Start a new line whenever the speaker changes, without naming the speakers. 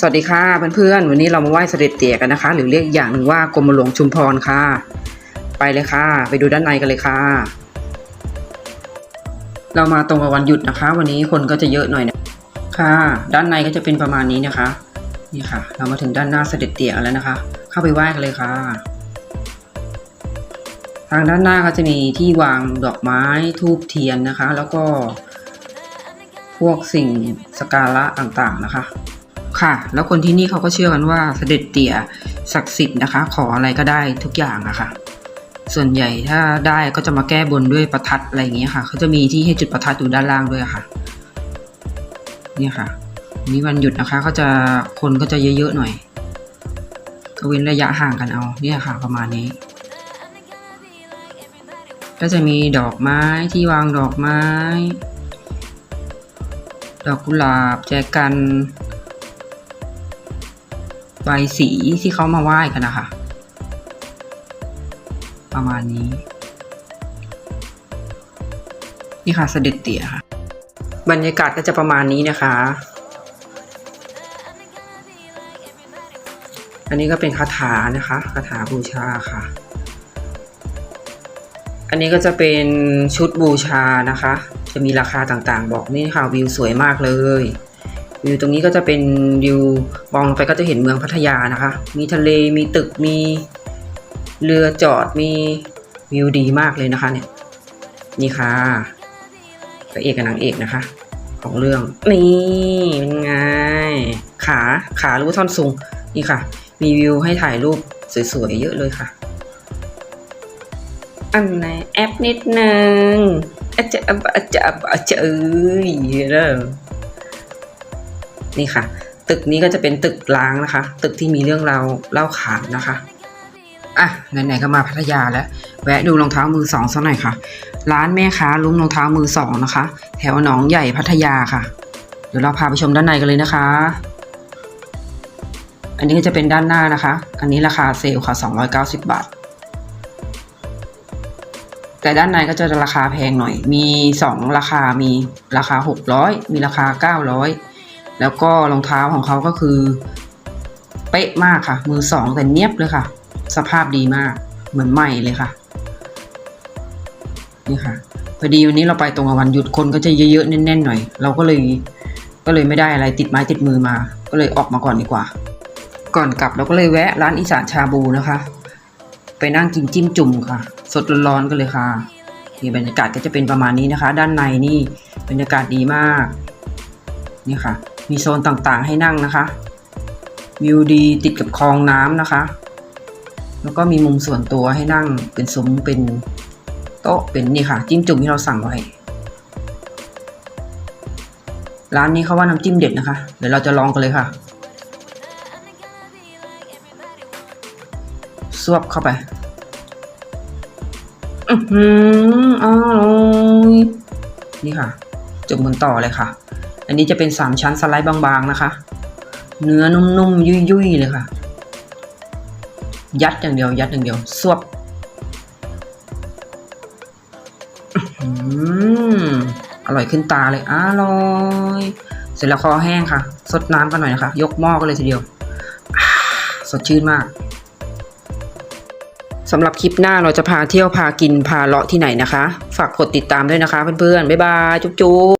สวัสดีค่ะเพื่อนๆ วันนี้เรามาไหว้เสด็จเตี่ยกันนะคะ หรือเรียกอย่างหนึ่งว่ากรมหลวงชุมพรค่ะ ไปเลยค่ะ ไปดูด้านในกันเลยค่ะ เรามาตรงกับวันหยุดนะคะ วันนี้คนก็จะเยอะหน่อยนะค่ะ ด้านในก็จะเป็นประมาณนี้นะคะนี่ค่ะ เรามาถึงด้านหน้าเสด็จเตี่ยแล้วนะคะ เข้าไปไหว้กันเลยค่ะ ทางด้านหน้าก็จะมีที่วางดอกไม้ทูบเทียนนะคะ แล้วก็พวกสิ่งสกการะต่างๆนะคะ ค่ะ แล้วคนที่นี่เขาก็เชื่อกันว่าเสด็จเตี่ยศักดิ์สิทธิ์นะคะ ขออะไรก็ได้ทุกอย่างอะค่ะ ส่วนใหญ่ถ้าได้ก็จะมาแก้บนด้วยประทัดอะไรอย่างเงี้ยค่ะเขาจะมีที่ให้จุดประทัดอยู่ด้านล่างด้วยอะค่ะ เนี่ยค่ะวันนี้วันหยุดนะคะก็จะคนก็จะเยอะๆหน่อยก็เว้นระยะห่างกันเอา เนี่ยค่ะ ประมาณนี้ ก็จะมีดอกไม้ที่วางดอกไม้ ดอกกุหลาบแจกัน ใบสีที่เขามาไหว้กันนะคะ ประมาณนี้ นี่ค่ะเสด็จเตี่ยค่ะ บรรยากาศก็จะประมาณนี้นะคะ อันนี้ก็เป็นคาถานะคะคาถาบูชาค่ะ อันนี้ก็จะเป็นชุดบูชานะคะ จะมีราคาต่างๆ บอกนี่ค่ะวิวสวยมากเลย วิวตรงนี้ก็จะเป็นวิวมองไปก็จะเห็นเมืองพัทยานะคะ มีทะเลมีตึกมีเรือจอดมีวิวดีมากเลยนะคะเนี่ยนี่ค่ะพระเอกกับนางเอกนะคะ ของเรื่องนี่เป็นไงขาขาหรือว่ท่อนสูงนี่ค่ะ มีวิวให้ถ่ายรูปสวยๆเยอะเลยค่ะ อันไหนแอปนิดนึงอาจจะอาจจะอาจจะเอ้ยเริ่ม นี่ค่ะ ตึกนี้ก็จะเป็นตึกล้างนะคะ ตึกที่มีเรื่องราวเล่าขานนะคะอะไหนๆก็มาพัทยาแล้ว แวะดูรองเท้ามือสองสักหน่อยค่ะ ร้านแม่ค้าลุ้มรองเท้ามือสองนะคะ แถวหนองใหญ่พัทยาค่ะ เดี๋ยวเราพาไปชมด้านในกันเลยนะคะ อันนี้ก็จะเป็นด้านหน้านะคะ อันนี้ราคาเซลล์ค่ะ 290 บาท แต่ด้านในก็จะราคาแพงหน่อย มีสองราคา มีราคา 600 มีราคา 900 แล้วก็รองเท้าของเขาก็คือ เป๊ะมากค่ะ มือสองแต่เนียบเลยค่ะ สภาพดีมาก เหมือนใหม่เลยค่ะ นี่ค่ะพอดีวันนี้เราไปตรงกับวันหยุดคนก็จะเยอะๆแน่นๆหน่อย เราก็เลยก็เลยไม่ได้อะไรติดไม้ติดมือมา ก็เลยออกมาก่อนดีกว่า ก่อนกลับเราก็เลยแวะร้านอีสานชาบูนะคะ ไปนั่งกินจิ้มจุ่มค่ะ สดร้อนๆกันเลยค่ะนี่บรรยากาศก็จะเป็นประมาณนี้นะคะ ด้านในนี่บรรยากาศดีมากนี่ค่ะ มีโซนต่างๆ ให้นั่งนะคะ วิวดีติดกับคลองน้ำนะคะ แล้วก็มีมุมส่วนตัวให้นั่งเป็นซุ้มเป็นโต๊ะเป็นนี่ค่ะ จิ้มจุ่มที่เราสั่งไว้ ร้านนี้เขาว่าน้ำจิ้มเด็ดนะคะ เดี๋ยวเราจะลองกันเลยค่ะสวบเข้าไป อือหืออร่อยนี่ค่ะ จุ่มบนต่อเลยค่ะ อันนี้จะเป็นสามชั้นสไลด์บางๆนะคะ เนื้อนุ่มๆ ยุ่ยๆ เลยค่ะ ยัดอย่างเดียว ยัดอย่างเดียวสวบอื้อร่อยขึ้นตาเลย อร่อย เสร็จแล้วคอแห้งค่ะ สดน้ำกันหน่อยนะคะ ยกหม้อกันเลยทีเดียว สดชื่นมากสำหรับคลิปหน้าเราจะพาเที่ยวพากินพาเลาะที่ไหนนะคะ ฝากกดติดตามด้วยนะคะเพื่อนๆ บ๊ายบาย จุ๊บ